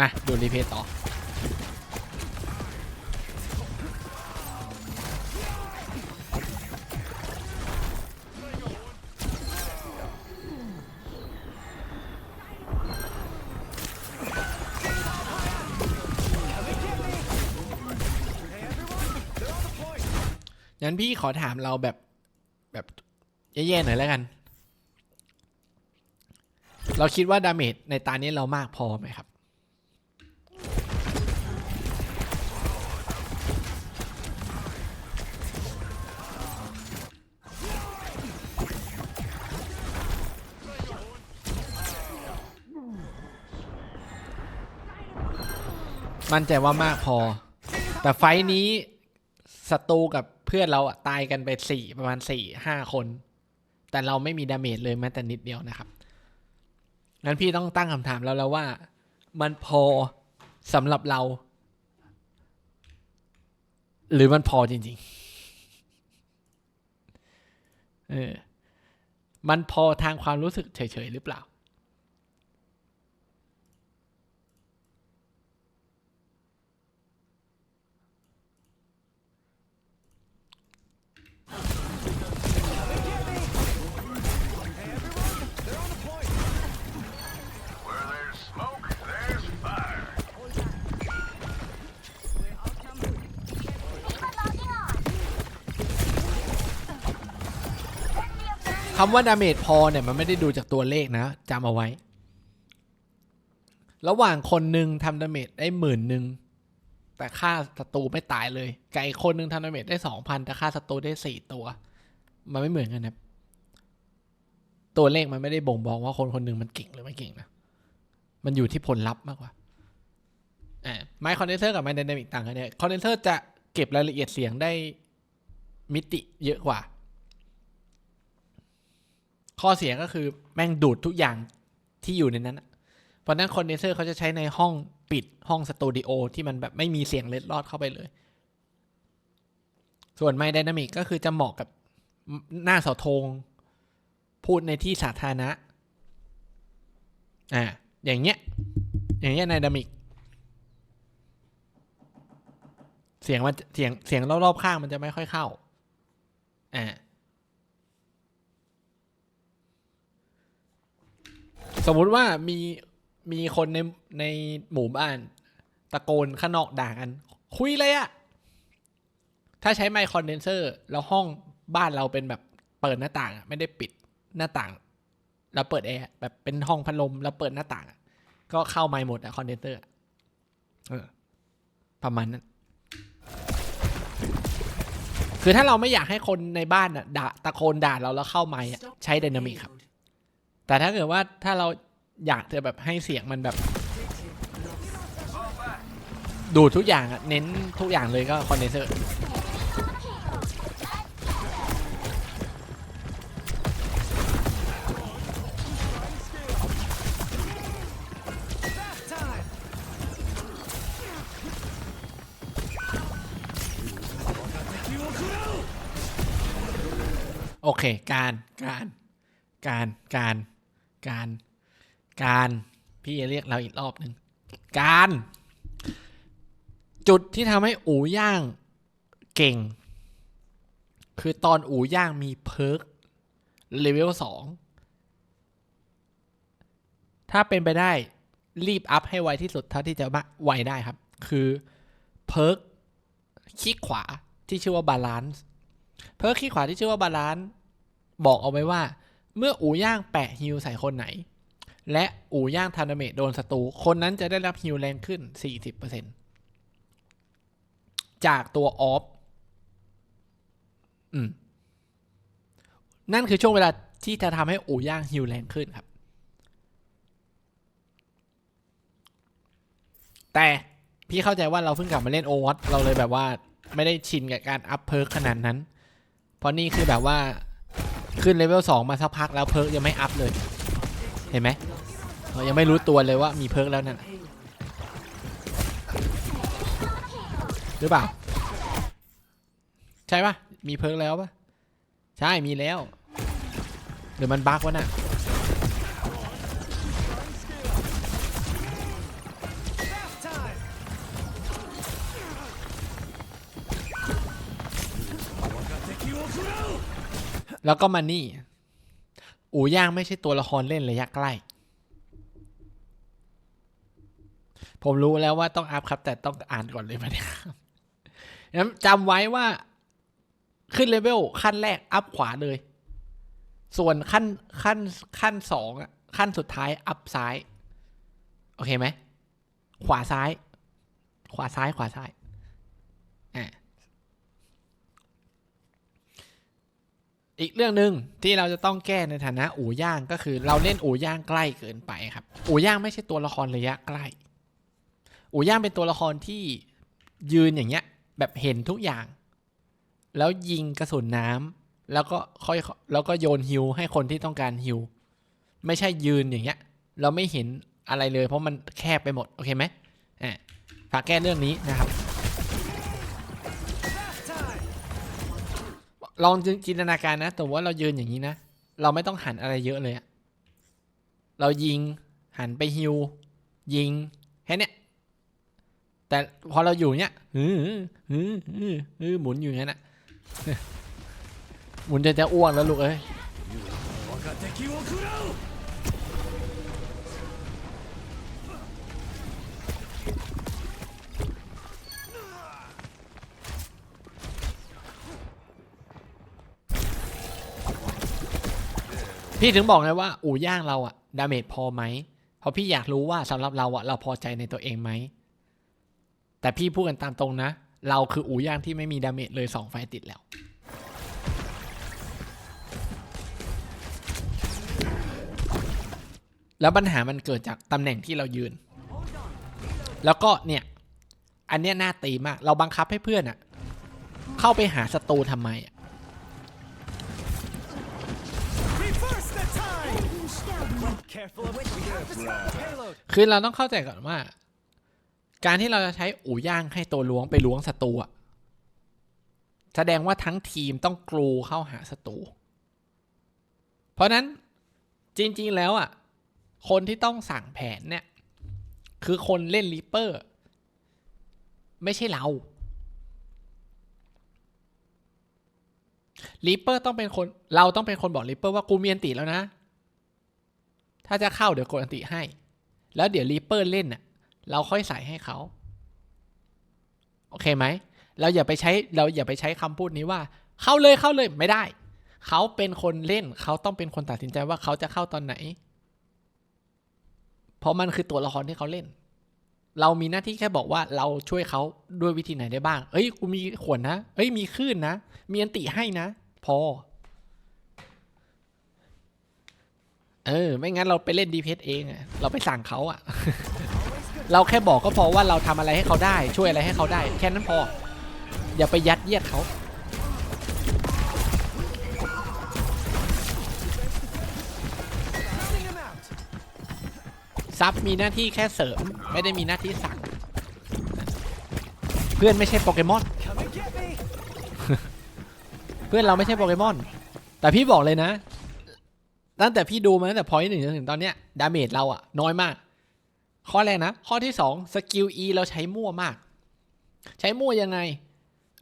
มา ดูรีเพย์ต่อ งั้นพี่ขอถามเราแบบ แบบแย่ๆหน่อยแล้วกัน เราคิดว่าดาเมจในตานี้เรามากพอไหมครับ มั่นใจว่ามากพอ แต่ไฟนี้ศัตรูกับเพื่อนเราตายกันไปสี่ประมาณสี่ห้าคน แต่เราไม่มีดาเมจเลยแม้แต่นิดเดียวนะครับงั้นพี่ต้องตั้งคำถามแล้วแล้วว่า มันพอสำหรับเรา หรือมันพอจริงๆเออมันพอทางความรู้สึกเฉยๆหรือเปล่า คำว่าดาเมจพอเนี่ยมันไม่ได้ดูจากตัวเลขนะจำเอาไว้ ระหว่างคนหนึ่งทำดาเมจได้หมื่นหนึ่งแต่ค่าศัตรูไม่ตายเลยไก่คนหนึ่งทำดาเมจได้สองพันแต่ค่าศัตรูได้สี่ตัว มันไม่เหมือนกันนะตัวเลขมันไม่ได้บ่งบอกว่าคนคนหนึ่งมันเก่งหรือไม่เก่งนะมันอยู่ที่ผลลัพธ์มากกว่าอ่าไมค์คอนเดนเซอร์กับไมค์ไดนามิกต่างกันเนี่ยคอนเดนเซอร์จะเก็บรายละเอียดเสียงได้มิติเยอะกว่า ข้อเสียก็คือแม่งดูดทุกอย่างที่อยู่ในนั้นเพราะนั้นคอนเดนเซอร์เขาจะใช้ในห้องปิดห้องสตูดิโอที่มันแบบไม่มีเสียงเล็ดลอดเข้าไปเลย ส่วนไม d ไดนามิกก็คือจะเหมาะกับหน้าเสาธงพูดในที่สาธารณะ อ่า อย่างเงี้ย อย่างเงี้ยไดนามิก เสียงมันเสียงเสียงรอบๆข้างมันจะไม่ค่อยเข้า อ่า มมุติว่ามีมีคนในในหมู่บ้าน ตะโกนข้างนอกด่ากัน คุยเลยอะถ้าใช้ไมค์คอนเดนเซอร์แล้วห้องบ้านเราเป็นแบบเปิดหน้าต่างไม่ได้ปิดหน้าต่างแล้วเปิดแอร์แบบเป็นห้องพัดลมแล้วเปิดหน้าต่างก็เข้าไมค์หมดอะคอนเดนเซอร์เออ ประมาณนั้นคือถ้าเราไม่อยากให้คนในบ้านอะด่าตะโกนด่าเราแล้วเข้าไมค์ใช้ไดนามิกครับ แต่ถ้าเกิดว่าถ้าเราอยากจะแบบให้เสียงมันแบบ ดูทุกอย่างอะเน้นทุกอย่างเลยก็คอนเดนเซอร์โอเค การ การ การ การ การ การพี่จะเรียกเราอีกรอบหนึ่งการ จุดที่ทำให้อูย่างเก่ง คือตอนอูย่างมีเพิร์กเลเวลสองถ้าเป็นไปได้รีบอัพให้ไวที่สุดเท่าที่จะไวได้ครับ คือเพิร์กคลิกขวาที่ชื่อว่าบาลานซ์เพิร์กขี้ขวาที่ชื่อว่าบาลานซ์บอกเอาไว้ว่า เมื่ออูย่างแปะฮิลใส่คนไหน และอูย่างทานาเมะโดนศัตรูคนนั้นจะได้รับฮิลแรงขึ้น 40%จากตัวออฟอืมนั่นคือช่วงเวลาที่จะทำให้อูย่างฮิลแรงขึ้นครับ แต่พี่เข้าใจว่าเราเพิ่งกลับมาเล่นโอวัตเราเลยแบบว่าไม่ได้ชินกับการอัพเพิร์ขนาดนั้น เพราะนี่คือแบบว่า ขึ้นเลเวลสองมาสักพักแล้วเพิร์กยังไม่อัพเลย เห็นไหมเรายังไม่รู้ตัวเลยว่ามีเพิร์กแล้วนั่นหรือเปล่า ใช่ปะมีเพิร์กแล้วปะใช่มีแล้วหรือมันบั๊กวะน่ะ แล้วก็มานี่ อูย่างไม่ใช่ตัวละครเล่นระยะใกล้ ผมรู้แล้วว่าต้องอัพครับ แต่ต้องอ่านก่อนเลยมาเนี่ยครับงั้นจำไว้ว่าขึ้นเลเวลขั้นแรกอัพขวาเลย ส่วนขั้นขั้นขั้นสองอะขั้นสุดท้ายอัพซ้าย โอเคไหม ขวาซ้าย ขวาซ้ายขวาซ้ายอะ อีกเรื่องหนึ่งที่เราจะต้องแก้ในฐานะอู่ย่างก็คือ เราเล่นอู่ย่างใกล้เกินไปครับ อู่ย่างไม่ใช่ตัวละครระยะใกล้ อู่ย่างเป็นตัวละครที่ยืนอย่างเงี้ยแบบเห็นทุกอย่าง แล้วยิงกระสุนน้ำแล้วก็ค่อยแล้วก็โยนฮิวให้คนที่ต้องการฮิวไม่ใช่ยืนอย่างเงี้ย เราไม่เห็นอะไรเลย เพราะมันแคบไปหมดโอเคไหมอ่าฝากแก้เรื่องนี้นะครับ ลองจินตนาการนะแต่ว่าเรายืนอย่างนี้นะ เราไม่ต้องหันอะไรเยอะเลยอะเรายิงหันไปฮิว ยิงแค่เนี้ยแต่พอเราอยู่เนี้ยฮือฮือฮือฮือหมุนอยู่อย่างนั้นอะหมุนจะจะอ้วนแล้วลูกเอ้ย พี่ถึงบอกไงว่าอู่ย่างเราอะดาเมจพอไหมเพราะพี่อยากรู้ว่าสำหรับเราอะเราพอใจในตัวเองไหม แต่พี่พูดกันตามตรงนะ เราคืออู่ย่างที่ไม่มีดาเมจเลยสองไฟติดแล้ว แล้วปัญหามันเกิดจากตำแหน่งที่เรายืน แล้วก็เนี่ย อันเนี้ยน่าตีมาก เราบังคับให้เพื่อนอะเข้าไปหาศัตรูทำไมอะ คือเราต้องเข้าใจก่อนว่า การที่เราจะใช้อู่ย่างให้ตัวล้วงไปล้วงศัตรูอะแสดงว่าทั้งทีมต้องกรูเข้าหาศัตรู เพราะนั้นจริงๆแล้วอะคนที่ต้องสั่งแผนเนี่ย คือคนเล่นรีเปอร์ ไม่ใช่เรารีเปอร์ต้องเป็นคน เราต้องเป็นคนบอกรีเปอร์ว่ากูมีอันติแล้วนะ ถ้าจะเข้าเดี๋ยวกดอันติให้ แล้วเดี๋ยวรีเปอร์เล่นน่ะเราค่อยใส่ให้เขา โอเคไหม เราอย่าไปใช้เราอย่าไปใช้คำพูดนี้ว่า เข้าเลยเข้าเลยไม่ได้ เขาเป็นคนเล่นเขาต้องเป็นคนตัดสินใจว่าเขาจะเข้าตอนไหน เพราะมันคือตัวละครที่เขาเล่น เรามีหน้าที่แค่บอกว่าเราช่วยเขาด้วยวิธีไหนได้บ้าง เอ้ยกูมีขวดนะ เอ้ยมีคลื่นนะ มีอันติให้นะ พอ เออ ไม่งั้นเราไปเล่นดีเพเองอะเราไปสั่งเขาอะ เราแค่บอกก็พอว่าเราทำอะไรให้เขาได้ ช่วยอะไรให้เขาได้ แค่นั้นพอ อย่าไปยัดเยียดเขา ซับมีหน้าที่แค่เสริม ไม่ได้มีหน้าที่สั่ง เพื่อนไม่ใช่โปเกมอน เพื่อนเราไม่ใช่โปเกมอน แต่พี่บอกเลยนะ ตั้งแต่พี่ดูมาตั้งแต่พอยต์หนึ่งจนถึงตอนเนี้ยดาเมจเราอะน้อยมาก ข้อแรกนะ ข้อที่สองสกิล E เราใช้มั่วมาก ใช้มั่วยังไง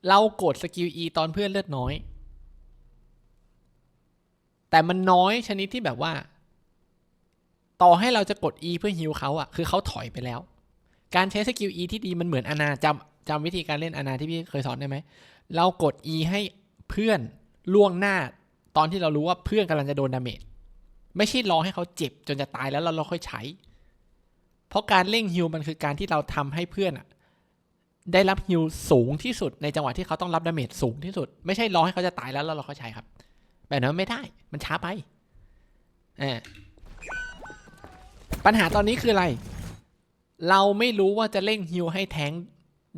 เรากดสกิล E ตอนเพื่อนเลือดน้อย แต่มันน้อยชนิดที่แบบว่า ต่อให้เราจะกด E เพื่อฮิวเขาอะคือเขาถอยไปแล้ว การใช้สกิล E ที่ดีมันเหมือนอนาจำจำวิธีการเล่นอนาที่พี่เคยสอนได้ไหมเรากด E ให้เพื่อนล่วงหน้าตอนที่เรารู้ว่าเพื่อนกำลังจะโดนดาเมจ ไม่ใช่รอให้เขาเจ็บจนจะตายแล้วเราเราค่อยใช้ เพราะการเร่งฮิวมันคือการที่เราทำให้เพื่อนอะได้รับฮิวสูงที่สุดในจังหวะที่เขาต้องรับดาเมจสูงที่สุด ไม่ใช่รอให้เขาจะตายแล้วแล้วเราค่อยใช้ครับ แบบนั้นไม่ได้มันช้าไปปัญหาตอนนี้คืออะไร เราไม่รู้ว่าจะเร่งฮิวให้แทง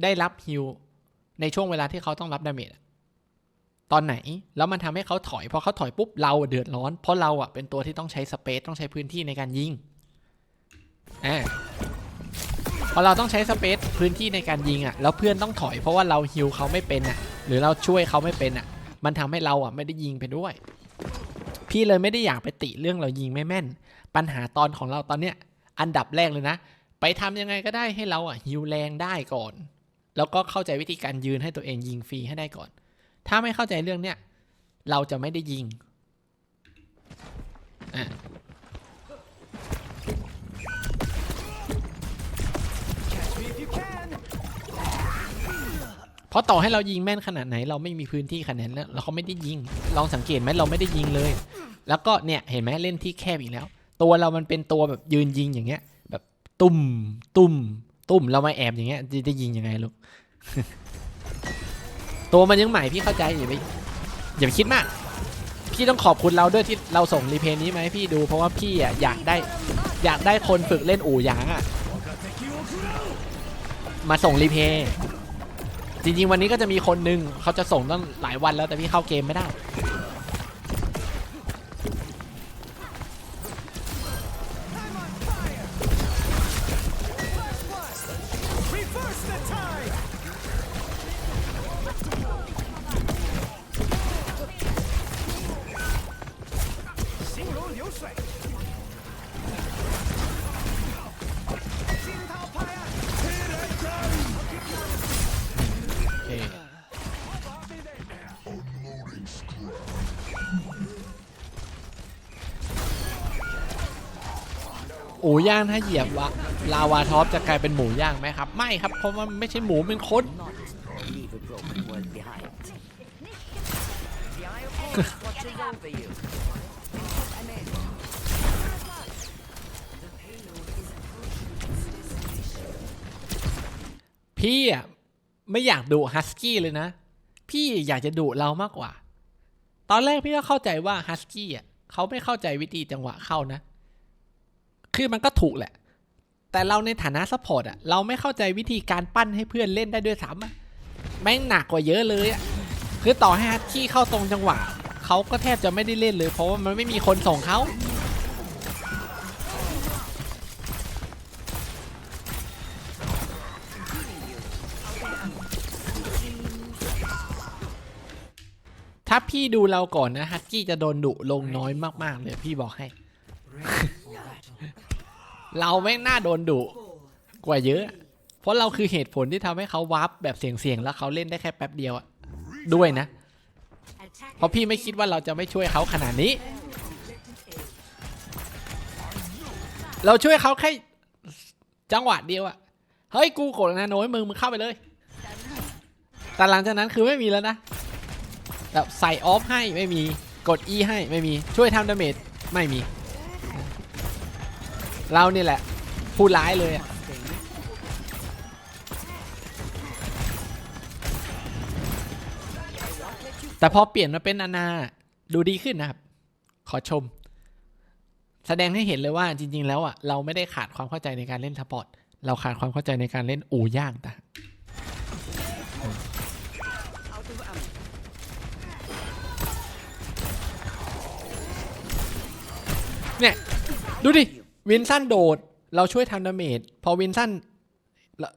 ได้รับฮิวในช่วงเวลาที่เขาต้องรับดาเมจ ตอนไหน แล้วมันทำให้เขาถอยพอเขาถอยปุ๊บเราเดือดร้อน เพราะเราอะเป็นตัวที่ต้องใช้สเปซต้องใช้พื้นที่ในการยิงอ่าพอเราต้องใช้สเปซพื้นที่ในการยิงอะแล้วเพื่อนต้องถอยเพราะว่าเราฮิวเขาไม่เป็นอะ หรือเราช่วยเขาไม่เป็นอะ มันทำให้เราอะไม่ได้ยิงไปด้วย พี่เลยไม่ได้อยากไปติเรื่องเรายิงไม่แม่น ปัญหาตอนของเราตอนเนี้ยอันดับแรกเลยนะ ไปทำยังไงก็ได้ให้เราอะฮิวแรงได้ก่อน แล้วก็เข้าใจวิธีการยืนให้ตัวเองยิงฟรีให้ได้ก่อน ถ้าไม่เข้าใจเรื่องเนี้ยเราจะไม่ได้ยิงอะเพราะต่อให้เรายิงแม่นขนาดไหนเราไม่มีพื้นที่ขนาดนั้นแล้วเราเขาไม่ได้ยิง ลองสังเกตไหมเราไม่ได้ยิงเลย แล้วก็เนี่ยเห็นไหมเล่นที่แคบอีกแล้ว ตัวเรามันเป็นตัวแบบยืนยิงอย่างเงี้ย แบบตุ่มตุ่มตุ่มเรามาแอบอย่างเงี้ยจะจะยิงยังไงลูก ตัวมันยังใหม่พี่เข้าใจอย่าไปอย่าไปคิดมาก พี่ต้องขอบคุณเราด้วยที่เราส่งรีเพย์นี้มาให้พี่ดูเพราะว่าพี่อะอยากได้อยากได้คนฝึกเล่นอู่ยางอะมาส่งรีเพย์จริงๆวันนี้ก็จะมีคนหนึงเขาจะส่งตั้งหลายวันแล้วแต่พี่เข้าเกมไม่ได้ อูย่างถ้าเหยียบวะลาวาท็อปจะกลายเป็นหมูย่างไหมครับ ไม่ครับ เพราะว่ามันไม่ใช่หมูเป็นคน leave a broken world behind. The Eye of Horus watches over you. พี่อะไม่อยากดุฮัสกี้เลยนะ พี่อยากจะดุเรามากกว่า ตอนแรกพี่ก็เข้าใจว่าฮัสกี้อะเขาไม่เข้าใจวิธีจังหวะเข้านะ คือมันก็ถูกแหละ แต่เราในฐานะซัพพอร์ตอะเราไม่เข้าใจวิธีการปั้นให้เพื่อนเล่นได้ด้วยซ้ำอะแม่งหนักกว่าเยอะเลยอะคือต่อให้ฮัสกี้เข้าตรงจังหวะเขาก็แทบจะไม่ได้เล่นเลย เพราะว่ามันไม่มีคนส่งเขาถ้าพี่ดูเราก่อนนะฮัสกี้จะโดนดุลงน้อยมาก ๆ เลยพี่บอกให้ เราแม่งน่าโดนดุกว่าเยอะ เพราะเราคือเหตุผลที่ทำให้เขาวาร์ปแบบเสียงๆแล้วเขาเล่นได้แค่แป๊บเดียวอะด้วยนะ เพราะพี่ไม่คิดว่าเราจะไม่ช่วยเขาขนาดนี้ เราช่วยเขาแค่จังหวะเดียวอะเฮ้ยกูกดนาโนให้มึงมึงเข้าไปเลย แต่หลังจากนั้นคือไม่มีแล้วนะ แบบใส่ออฟให้ไม่มี กด E ให้ไม่มี ช่วยทำดาเมจไม่มี เรานี่แหละผู้ร้ายเลยอะแต่พอเปลี่ยนมาเป็นนานาดูดีขึ้นนะครับ ขอชม แสดงให้เห็นเลยว่าจริง ๆ แล้วอะเราไม่ได้ขาดความเข้าใจในการเล่นทัพพอร์ตเราขาดความเข้าใจในการเล่นอูย่างแต่เนี่ย ดูดิ วินสันโดด เราช่วยทำดาเมจพอวินสัน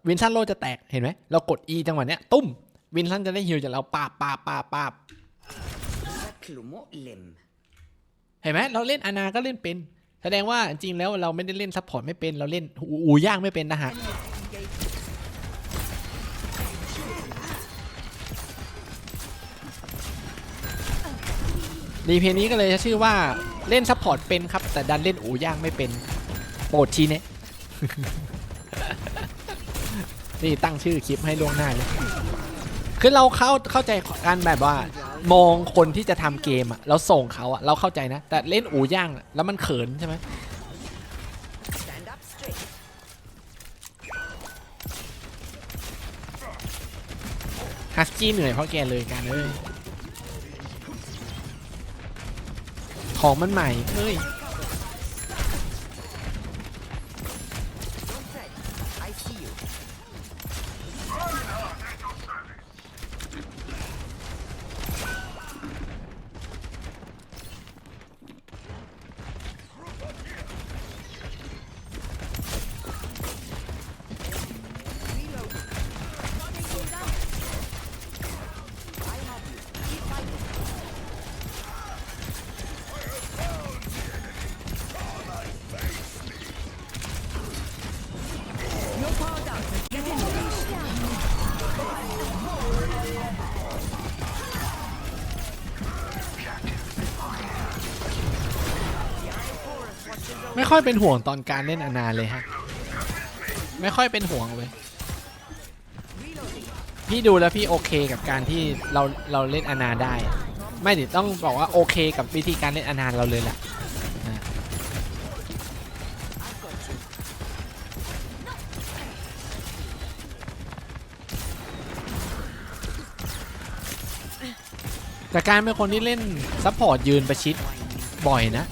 วินสันโลจะแตกเห็นไหมเรากด E จังหวะเนี้ยตุ้ม วินสันจะได้ฮิวจากเราปาบปาบปาบปาบ Saklumo lim. เห็นไหมเราเล่นอานาก็เล่นเป็น แสดงว่าจริงๆแล้วเราไม่ได้เล่นซัพพอร์ตไม่เป็นเราเล่นอูอูย่างไม่เป็นนะฮะรีเพลย์นี้ก็เลยจะชื่อว่าเล่นซัพพอร์ตเป็นครับ แต่ดันเล่นอูย่างไม่เป็นโปรดชี้เนะนี่ตั้งชื่อคลิปให้ล่วงหน้าเลยคือเราเข้าเข้าใจการแบบว่า มองคนที่จะทำเกมอะเราส่งเขาอะเราเข้าใจนะ แต่เล่นอูย่างแล้วมันเขินใช่ไหมฮัสกี้เหนื่อยเพราะแกเลยกันเอ้ยของมันใหม่เอ้ย ไม่ค่อยเป็นห่วงตอนการเล่นอนาเลยฮะ ไม่ค่อยเป็นห่วงเลย พี่ดูแล้วพี่โอเคกับการที่เราเราเล่นอนาได้ ไม่ดิต้องบอกว่าโอเคกับวิธีการเล่นอนาเราเลยแหละแต่การเป็นคนที่เล่นซัพพอร์ตยืนประชิดบ่อยนะ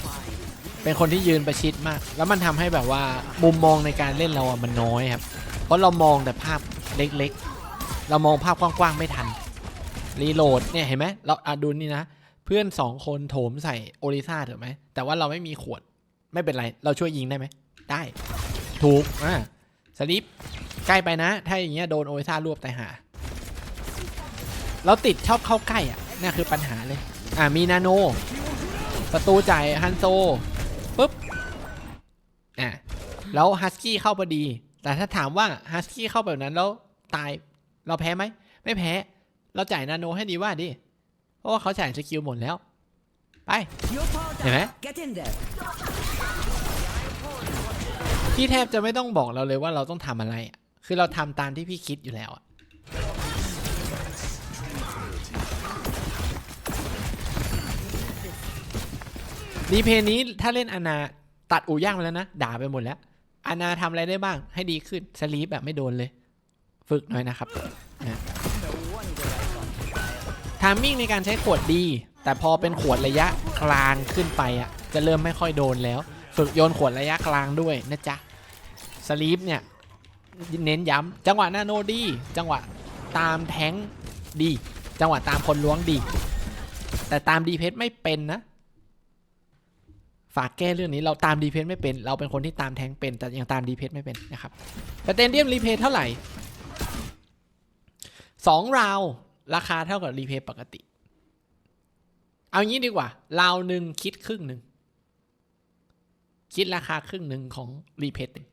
เป็นคนที่ยืนประชิดมาก แล้วมันทำให้แบบว่ามุมมองในการเล่นเราอะมันน้อยครับ เพราะเรามองแต่ภาพเล็กๆ เรามองภาพกว้างๆไม่ทัน รีโหลดเนี่ยเห็นไหมเราอะดูนี่นะ เพื่อนสองคนโถมใส่โอริซ่าถูกไหม แต่ว่าเราไม่มีขวด ไม่เป็นไร เราช่วยยิงได้ไหม ได้ ถูก อ่าสลิปใกล้ไปนะ ถ้าอย่างเงี้ยโดนโอริซ่ารวบแตายหา เราติดชอบเข้าใกล้อะนี่คือปัญหาเลย อ่ามีนาโนประตูจ่ายฮันโซ ปุ๊บอะแล้วฮัสกี้เข้าพอดี แต่ถ้าถามว่าฮัสกี้เข้าแบบนั้นแล้วตายเราแพ้ไหม ไม่แพ้ เราจ่ายนาโนให้ดีว่าดิ เพราะว่าเขาจ่ายสกิลหมดแล้ว ไป Your power down. Hey, man. Get in there. พี่แทบจะไม่ต้องบอกเราเลยว่าเราต้องทำอะไรอะคือเราทำตามที่พี่คิดอยู่แล้วอะ รีเพย์นี้ถ้าเล่นอนาตัดอูย่างไปแล้วนะ ด่าไปหมดแล้วอนาทำอะไรได้บ้างให้ดีขึ้นสลีปแบบไม่โดนเลย ฝึกหน่อยนะครับนะทามมิ่งในการใช้ขวดดี แต่พอเป็นขวดระยะกลางขึ้นไปอะ จะเริ่มไม่ค่อยโดนแล้ว ฝึกโยนขวดระยะกลางด้วยนะจ๊ะสลีปเนี่ยเน้นย้ำจังหวะหน้าโนดี จังหวะตามแทงดี จังหวะตามคนล้วงดี แต่ตามดีเพชไม่เป็นนะ ฝากแก้เรื่องนี้เราตามดีเพชไม่เป็น เราเป็นคนที่ตามแทงเป็น แต่ยังตามดีเพชไม่เป็นนะครับสเตเดียมรีเพย์เท่าไหร่สองราวราคาเท่ากับรีเพย์ปกติ เอางี้ดีกว่า ราวหนึ่งคิดครึ่งหนึ่งคิดราคาครึ่งหนึ่งของรีเพย์หนึ่ง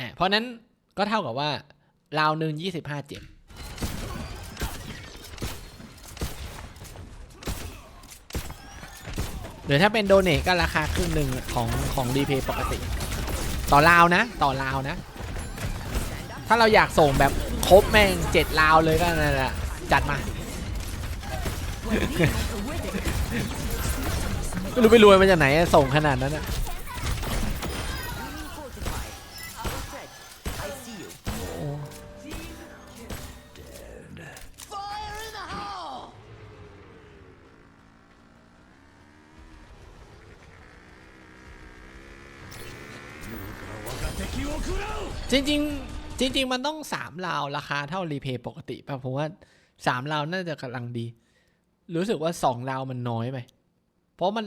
อ่าเพราะนั้นก็เท่ากับว่าราวหนึ่งยี่สิบห้าเจ็ด รือถ้าเป็นโดเนทก็ราคาครึ่งหนึ่งของของรีเพย์ปกติ ต่อราวนะ ต่อราวนะ ถ้าเราอยากส่งแบบครบแม่งเจ็ดราวเลยก็นั่นแหละจัดมาไม่รู้ไปรวยมาจากไหนส่งขนาดนั้นอะ จริงๆ จริง ๆ มันต้องสามราวราคาเท่ารีเพย์ปกติป่ะผมว่าสามราวน่าจะกำลังดี รู้สึกว่าสองราวมันน้อยไปเพราะมัน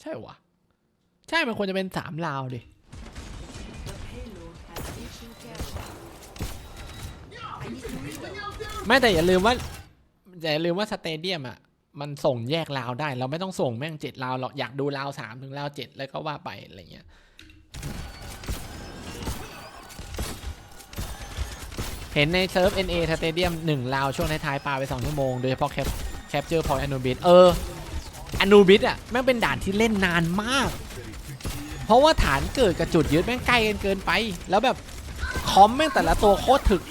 ใช่วะใช่มันควรจะเป็นสามราวดิไม่แต่อย่าลืมว่าอย่าลืมว่าสเตเดียมอะมันส่งแยกราวได้ เราไม่ต้องส่งแม่งเจ็ดราวหรอกอยากดูราวสามถึงราวเจ็ดแล้วก็ว่าไปอะไรเงี้ย เห็นในเซิร์ฟ NA สเตเดียมหนึ่งลาวช่วงท้ายๆปาไป 2 ชั่วโมง โดยเฉพาะแคปแคปเจอพอยต์อนูบิสเอออนูบิสอะแม่งเป็นด่านที่เล่นนานมาก เพราะว่าฐานเกิดกับจุดยึดแม่งใกล้กันเกินไป แล้วแบบคอมแม่งแต่ละตัวโคตรถึก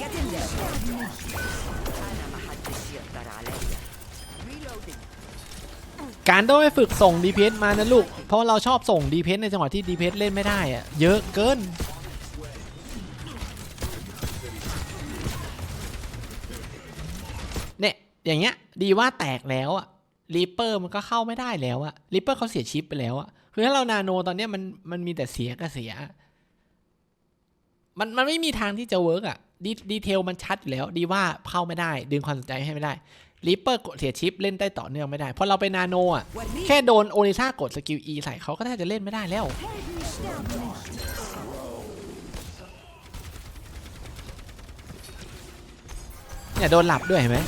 การต้องไปฝึกส่งดีเพสมานะลูก เพราะเราชอบส่งดีเพสในจังหวะที่ดีเพสเล่นไม่ได้อะเยอะเกิน อย่างเงี้ยดีว่าแตกแล้วอะรีเปอร์มันก็เข้าไม่ได้แล้วอะรีเปอร์เขาเสียชิปไปแล้วอะคือถ้าเรานาโนตอนเนี้ยมันมันมีแต่เสียกับเสีย มันมันไม่มีทางที่จะเวิร์กอะดีดีเทลมันชัดอยู่แล้ว ดีว่าเข้าไม่ได้ ดึงความสนใจให้ไม่ได้รีเปอร์กดเสียชิปเล่นได้ต่อเนื่องไม่ได้ เพราะเราไปนาโนอะแค่โดนโอนิซ่ากดสกิล E ใส่เขาก็แทบจะเล่นไม่ได้แล้ว เนี่ยโดนหลับด้วยเห็นไหม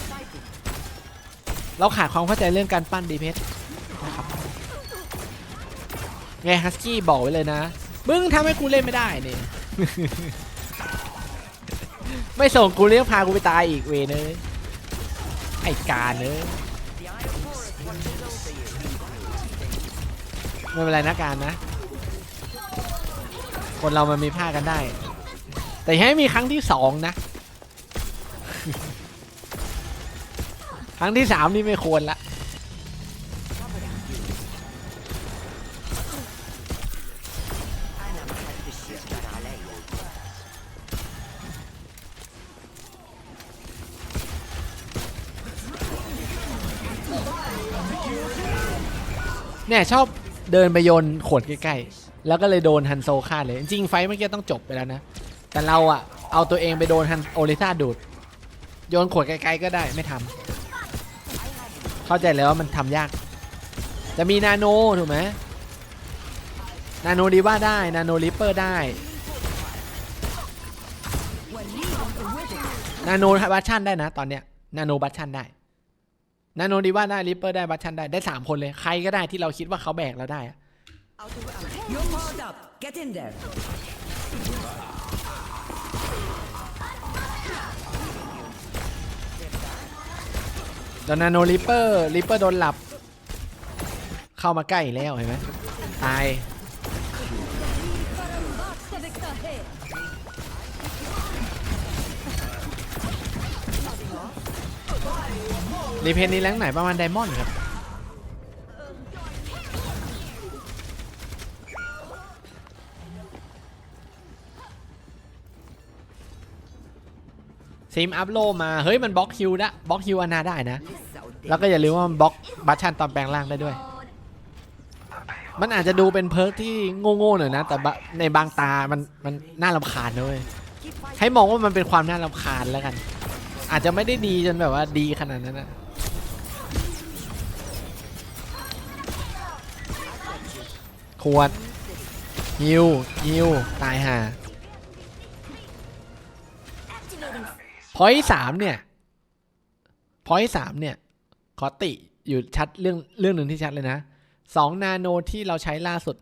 เราขาดความเข้าใจเรื่องการปั้นดีเพชนะครับไงฮัสกี้บอกไว้เลยนะ มึงทำให้กูเล่นไม่ได้เนี่ยไม่ส่งกูเลี้ยงพากูไปตายอีกเวเนยไอการเนยไม่เป็นไรนะการนะ คนเรามันมีพลาดกันได้ แต่ให้มีครั้งที่สองนะ ครั้งที่สามนี่ไม่ควรละเนี่ยชอบเดินไปโยนขวดใกล้ๆ แล้วก็เลยโดนฮันโซฆ่าเลย จริงไฟเมื่อกี้ต้องจบไปแล้วนะ แต่เราอะเอาตัวเองไปโดนฮันโอลิซ่าดูด โยนขวดไกลๆก็ได้ไม่ทำ เข้าใจแล้วว่ามันทำยาก จะมีนาโนถูกไหมนาโนดีว่าได้ นาโนลิปเปอร์ได้ นาโนบัชชันได้นะ ตอนเนี้ย นาโนบัชชันได้ นาโนดีว่าได้ลิปเปอร์ได้บัชชันได้ ได้สามคนเลย ใครก็ได้ที่เราคิดว่าเขาแบกเราได้อะ You're powered up. Get in there. โดนนาโนริปเปอร์ริปเปอร์โดนหลับ เข้ามาใกล้แล้วเห็นไหมตายรีเพนนี้แรงไหนประมาณไดมอนด์ครับ ซิมอัพโลมาเฮ้ยมันบล็อกคิวนะบล็อกคิวอานาได้นะ This out แล้วก็อย่าลืมว่ามันบล็อกบัตชันตอนแปลงร่างได้ด้วย มันอาจจะดูเป็นเพิร์กที่โง่ๆหน่อยนะ แต่บะในบางตามันมันน่ารำคาญนะเว้ย Keep fighting. ให้มองว่ามันเป็นความน่ารำคาญแล้วกัน อาจจะไม่ได้ดีจนแบบว่าดีขนาดนั้นนะขวดฮิวฮิวตายห่า พอยสามเนี่ยพอยสามเนี่ย ขอติอยู่ชัดเรื่องเรื่องหนึ่งที่ชัดเลยนะสองนาโนที่เราใช้ล่าสุด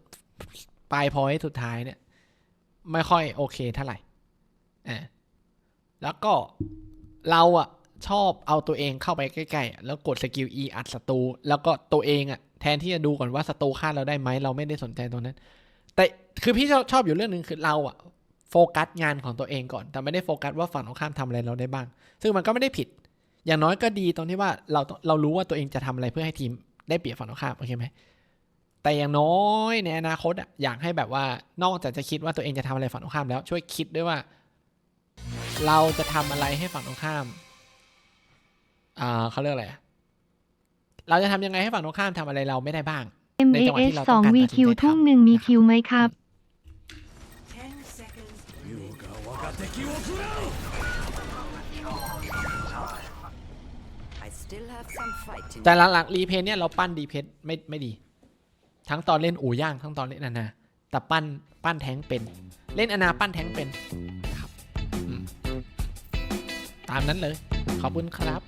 ปลายพอยสุดท้ายเนี่ย ไม่ค่อยโอเคเท่าไหร่อ่าแล้วก็เราอะชอบเอาตัวเองเข้าไปใกล้ๆ แล้วกดสกิล E อัดศัตรูแล้วก็ตัวเองอะแทนที่จะดูก่อนว่าศัตรูฆ่าเราได้ไหมเราไม่ได้สนใจตรงนั้น แต่คือพี่ชอบชอบอยู่เรื่องหนึ่งคือเราอะ โฟกัสงานของตัวเองก่อน แต่ไม่ได้โฟกัสว่าฝั่งตรงข้ามทำอะไรเราได้บ้าง ซึ่งมันก็ไม่ได้ผิด อย่างน้อยก็ดีตรงที่ว่าเราเรารู้ว่าตัวเองจะทำอะไรเพื่อให้ทีมได้เปรียบฝั่งตรงข้ามโอเคไหมแต่อย่างน้อยในอนาคตอะอยากให้แบบว่านอกจากจะคิดว่าตัวเองจะทำอะไรฝั่งตรงข้ามแล้วช่วยคิดด้วยว่า เราจะทำอะไรให้ฝั่งตรงข้ามอ่าเขาเรียกอะไรเราจะทำยังไงให้ฝั่งตรงข้ามทำอะไรเราไม่ได้บ้างในจังหวะ MAS ที่เราต้องการ2ตัดสินใจ VQ ทุ่มหนึ่งมีคิวไหมครับ แต่หลักๆรีเพนเนี่ยเราปั้นดีเพนไม่ไม่ดี ทั้งตอนเล่นอู่ย่างทั้งตอนเล่นอนาแต่ปั้นปั้นแทงเป็น เล่นอนาปั้นแทงเป็นครับตามนั้นเลย ขอบคุณครับ